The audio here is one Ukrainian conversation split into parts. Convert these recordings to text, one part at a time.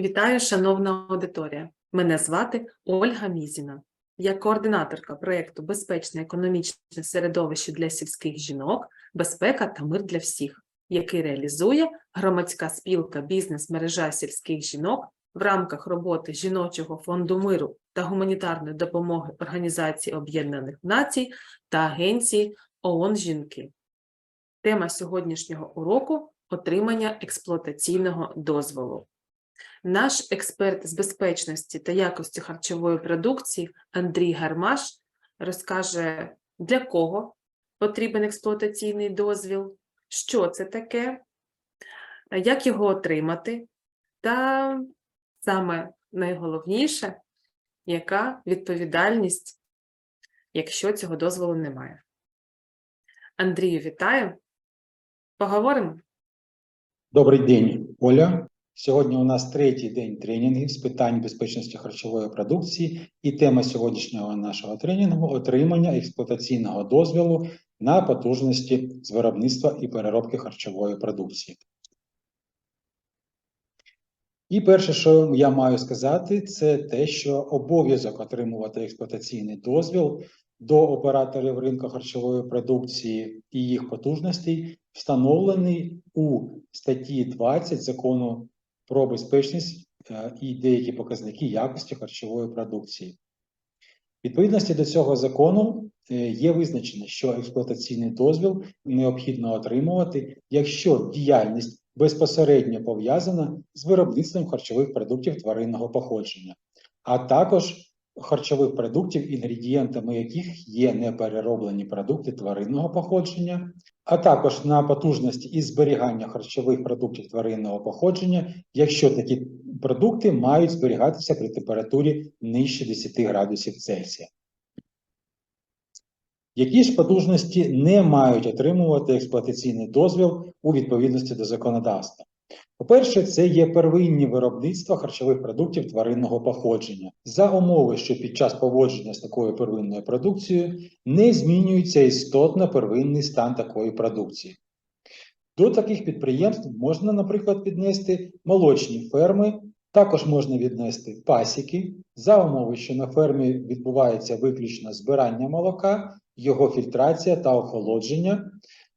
Вітаю, шановна аудиторія. Мене звати Ольга Мізіна. Я координаторка проєкту Безпечне економічне середовище для сільських жінок, безпека та мир для всіх, який реалізує громадська спілка бізнес-мережа сільських жінок в рамках роботи жіночого фонду миру та гуманітарної допомоги Організації Об'єднаних Націй та Агенції ООН Жінки. Тема сьогоднішнього уроку отримання експлуатаційного дозволу. Наш експерт з безпечності та якості харчової продукції Андрій Гармаш розкаже, для кого потрібен експлуатаційний дозвіл, що це таке, як його отримати, та саме найголовніше, яка відповідальність, якщо цього дозволу немає. Андрію, вітаю! Поговоримо? Добрий день, Оля. Сьогодні у нас третій день тренінгів з питань безпечності харчової продукції, і тема сьогоднішнього нашого тренінгу отримання експлуатаційного дозволу на потужності з виробництва і переробки харчової продукції. І перше, що я маю сказати, це те, що обов'язок отримувати експлуатаційний дозвіл до операторів ринку харчової продукції і їх потужностей встановлений у статті 20 закону про безпечність е, і деякі показники якості харчової продукції. Відповідності до цього закону е, є визначено, що експлуатаційний дозвіл необхідно отримувати, якщо діяльність безпосередньо пов'язана з виробництвом харчових продуктів тваринного походження, а також харчових продуктів, інгредієнтами яких є неперероблені продукти тваринного походження, а також на потужності із зберігання харчових продуктів тваринного походження, якщо такі продукти мають зберігатися при температурі нижче 10 градусів Цельсія. Які ж потужності не мають отримувати експлуатаційний дозвіл у відповідності до законодавства? По-перше, це є первинні виробництва харчових продуктів тваринного походження за умови, що під час поводження з такою первинною продукцією не змінюється істотно первинний стан такої продукції. До таких підприємств можна, наприклад, віднести молочні ферми, також можна віднести пасіки за умови, що на фермі відбувається виключно збирання молока, його фільтрація та охолодження.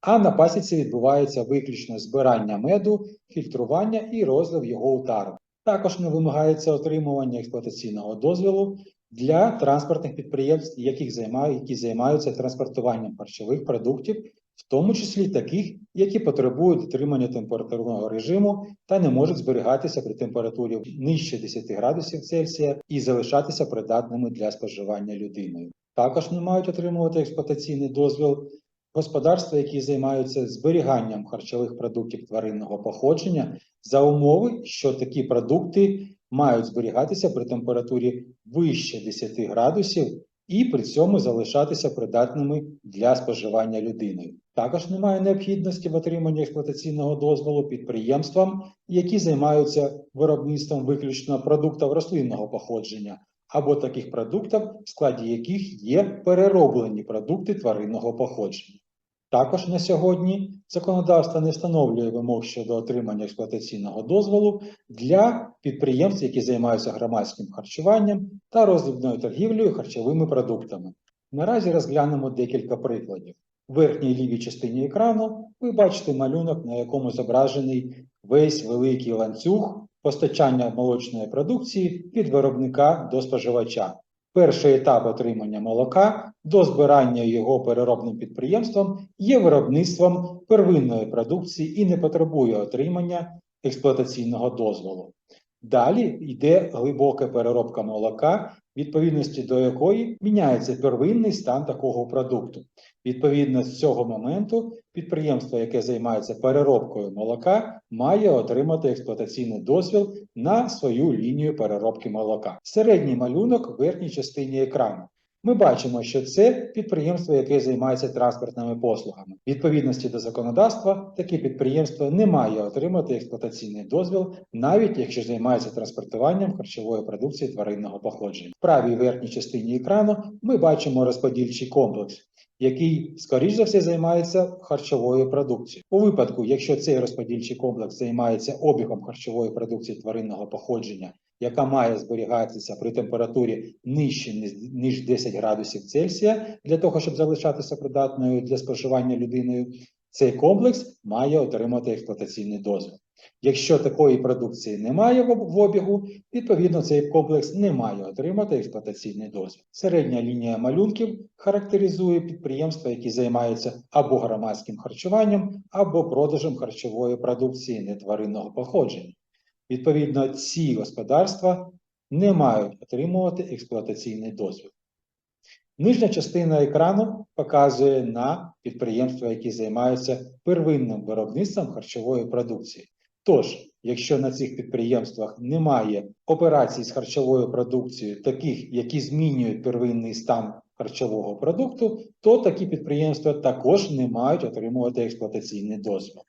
А на пасіці відбувається виключно збирання меду, фільтрування і розлив його у тару. Також не вимагається отримування експлуатаційного дозволу для транспортних підприємств, яких займають, які займаються транспортуванням харчових продуктів, в тому числі таких, які потребують дотримання температурного режиму та не можуть зберігатися при температурі нижче 10 градусів Цельсія і залишатися придатними для споживання людиною. Також не мають отримувати експлуатаційний дозвіл господарства, які займаються зберіганням харчових продуктів тваринного походження, за умови, що такі продукти мають зберігатися при температурі вище 10 градусів і при цьому залишатися придатними для споживання людиною. Також немає необхідності в отриманні експлуатаційного дозволу підприємствам, які займаються виробництвом виключно продуктів рослинного походження або таких продуктів, в складі яких є перероблені продукти тваринного походження. Також на сьогодні законодавство не встановлює вимог щодо отримання експлуатаційного дозволу для підприємств, які займаються громадським харчуванням та роздрібною торгівлею харчовими продуктами. Наразі розглянемо декілька прикладів. В верхній лівій частині екрану ви бачите малюнок, на якому зображений весь великий ланцюг постачання молочної продукції від виробника до споживача. Перший етап отримання молока до збирання його переробним підприємством є виробництвом первинної продукції і не потребує отримання експлуатаційного дозволу. Далі йде глибока переробка молока, відповідності до якої міняється первинний стан такого продукту. Відповідно з цього моменту підприємство, яке займається переробкою молока, має отримати експлуатаційний дозвіл на свою лінію переробки молока. Середній малюнок в верхній частині екрану. Ми бачимо, що це підприємство, яке займається транспортними послугами. Відповідності до законодавства таке підприємство не має отримати експлуатаційний дозвіл, навіть якщо займається транспортуванням харчової продукції тваринного походження. В правій верхній частині екрану ми бачимо розподільчий комплекс. який, скоріш за все, займається харчовою продукцією. У випадку, якщо цей розподільчий комплекс займається обігом харчової продукції тваринного походження, яка має зберігатися при температурі нижче ніж- ніж 10 градусів Цельсія, для того, щоб залишатися придатною для споживання людиною, цей комплекс має отримати експлуатаційний дозвіл. Якщо такої продукції немає в обігу, відповідно цей комплекс не має отримати експлуатаційний дозвіл. Середня лінія малюнків характеризує підприємства, які займаються або громадським харчуванням, або продажем харчової продукції нетваринного походження. Відповідно, ці господарства не мають отримувати експлуатаційний дозвіл. Нижня частина екрану показує на підприємства, які займаються первинним виробництвом харчової продукції. Тож, якщо на цих підприємствах немає операцій з харчовою продукцією, таких, які змінюють первинний стан харчового продукту, то такі підприємства також не мають отримувати експлуатаційний дозвіл.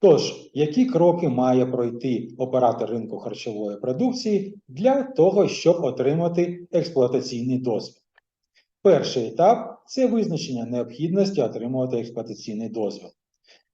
Тож, які кроки має пройти оператор ринку харчової продукції для того, щоб отримати експлуатаційний дозвіл? Перший етап це визначення необхідності отримувати експлуатаційний дозвіл.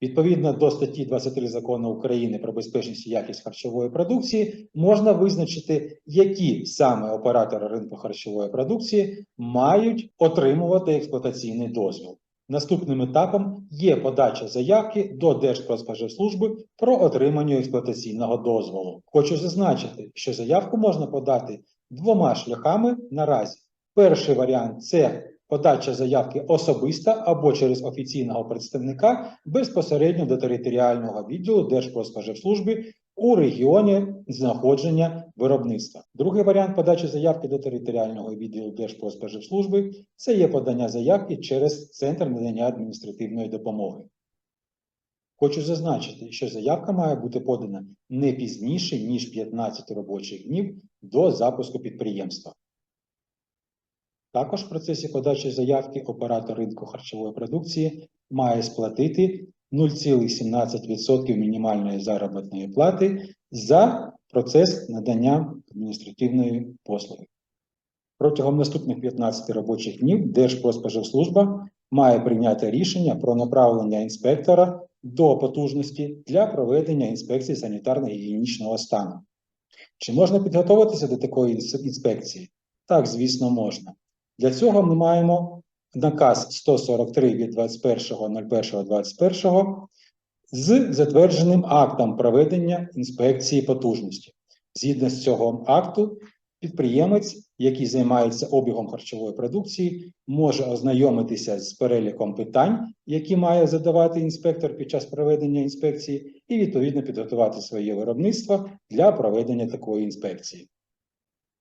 Відповідно до статті 23 закону України про безпечність і якість харчової продукції можна визначити, які саме оператори ринку харчової продукції мають отримувати експлуатаційний дозвіл. Наступним етапом є подача заявки до Держпродспоживслужби про отримання експлуатаційного дозволу. Хочу зазначити, що заявку можна подати двома шляхами наразі. Перший варіант це подача заявки особиста або через офіційного представника безпосередньо до територіального відділу Держпродспоживслужби у регіоні знаходження виробництва. Другий варіант подачі заявки до територіального відділу Держпродспоживслужби це є подання заявки через центр надання адміністративної допомоги. Хочу зазначити, що заявка має бути подана не пізніше, ніж 15 робочих днів до запуску підприємства. Також в процесі подачі заявки оператор ринку харчової продукції має сплатити 0,17% мінімальної заробітної плати за процес надання адміністративної послуги. Протягом наступних 15 робочих днів Держпродспоживслужба має прийняти рішення про направлення інспектора до потужності для проведення інспекції санітарно-гігієнічного стану. Чи можна підготуватися до такої інспекції? Так, звісно, можна. Для цього ми маємо наказ 143 від 21.01.21 з затвердженим актом проведення інспекції потужності. Згідно з цього акту, підприємець, який займається обігом харчової продукції, може ознайомитися з переліком питань, які має задавати інспектор під час проведення інспекції, і відповідно підготувати своє виробництво для проведення такої інспекції.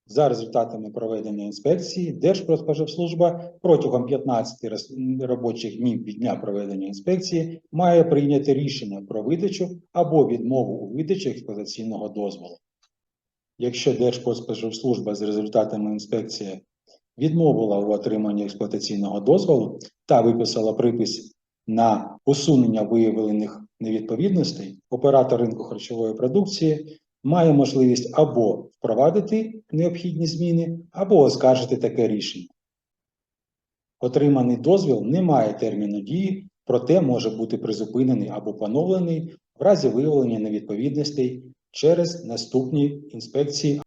За результатами проведення інспекції, Держпродспоживслужба протягом 15 робочих днів від дня проведення інспекції має прийняти рішення про видачу або відмову у видачі експлуатаційного дозволу. Якщо Держпродспоживслужба з результатами інспекції відмовила у отриманні експлуатаційного дозволу та виписала припис на усунення виявлених невідповідностей, оператор ринку харчової продукції має можливість або впровадити необхідні зміни, або оскаржити таке рішення. Отриманий дозвіл не має терміну дії, проте може бути призупинений або поновлений в разі виявлення невідповідностей через наступні інспекції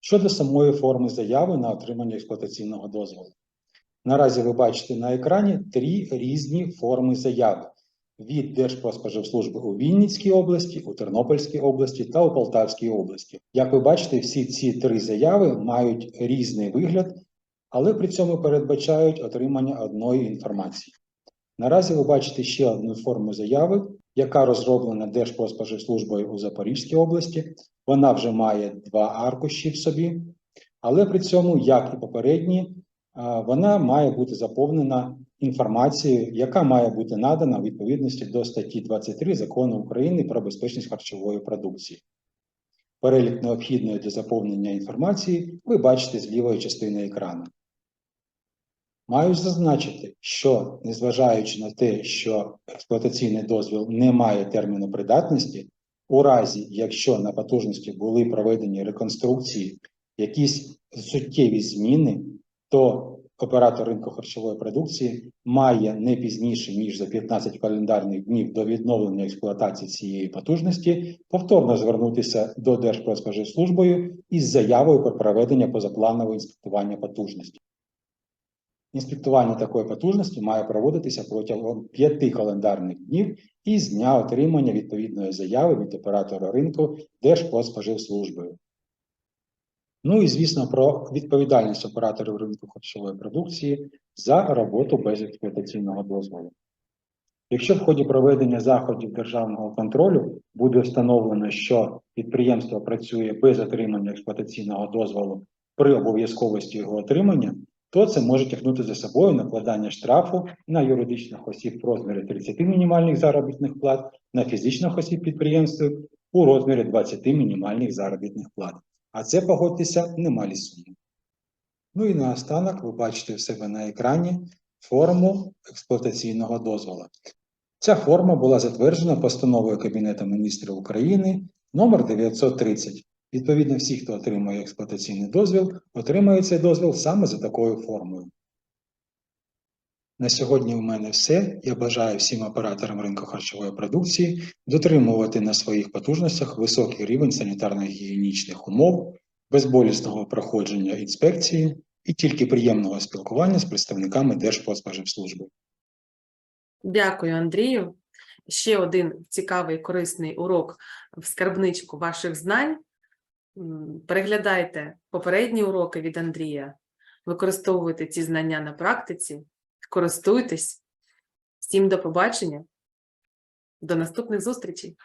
щодо самої форми заяви на отримання експлуатаційного дозволу. Наразі ви бачите на екрані три різні форми заяви від Держпродспоживслужби у Вінницькій області, у Тернопільській області та у Полтавській області. Як ви бачите, всі ці три заяви мають різний вигляд, але при цьому передбачають отримання одної інформації. Наразі ви бачите ще одну форму заяви, яка розроблена Держпродспоживслужбою у Запорізькій області. Вона вже має два аркуші в собі, але при цьому, як і попередні, вона має бути заповнена інформацією, яка має бути надана у відповідності до статті 23 Закону України про безпечність харчової продукції. Перелік необхідної для заповнення інформації ви бачите з лівої частини екрану. Маю зазначити, що незважаючи на те, що експлуатаційний дозвіл не має терміну придатності, у разі, якщо на потужності були проведені реконструкції, якісь суттєві зміни, то оператор ринку харчової продукції має не пізніше ніж за 15 календарних днів до відновлення експлуатації цієї потужності повторно звернутися до Держпродспоживслужбою із заявою про проведення позапланового інспектування потужності. Інспектування такої потужності має проводитися протягом 5 календарних днів із дня отримання відповідної заяви від оператора ринку Держпродспоживслужбою. Ну і звісно про відповідальність операторів ринку харчової продукції за роботу без експлуатаційного дозволу. Якщо в ході проведення заходів державного контролю буде встановлено, що підприємство працює без отримання експлуатаційного дозволу при обов'язковості його отримання, то це може тягнути за собою накладання штрафу на юридичних осіб в розмірі 30 мінімальних заробітних плат, на фізичних осіб підприємств у розмірі 20 мінімальних заробітних плат. А це, погодьтеся, немалі суми. Ну і наостанок ви бачите в себе на екрані форму експлуатаційного дозволу. Ця форма була затверджена постановою Кабінету міністрів України номер 930. Відповідно, всі, хто отримує експлуатаційний дозвіл, отримає цей дозвіл саме за такою формою. На сьогодні у мене все. Я бажаю всім операторам ринку харчової продукції дотримувати на своїх потужностях високий рівень санітарно-гігієнічних умов, безболісного проходження інспекції і тільки приємного спілкування з представниками Держпродспоживслужби. Дякую, Андрію. Ще один цікавий корисний урок в скарбничку ваших знань. Переглядайте попередні уроки від Андрія, використовуйте ці знання на практиці, користуйтесь. Всім до побачення. До наступних зустрічей!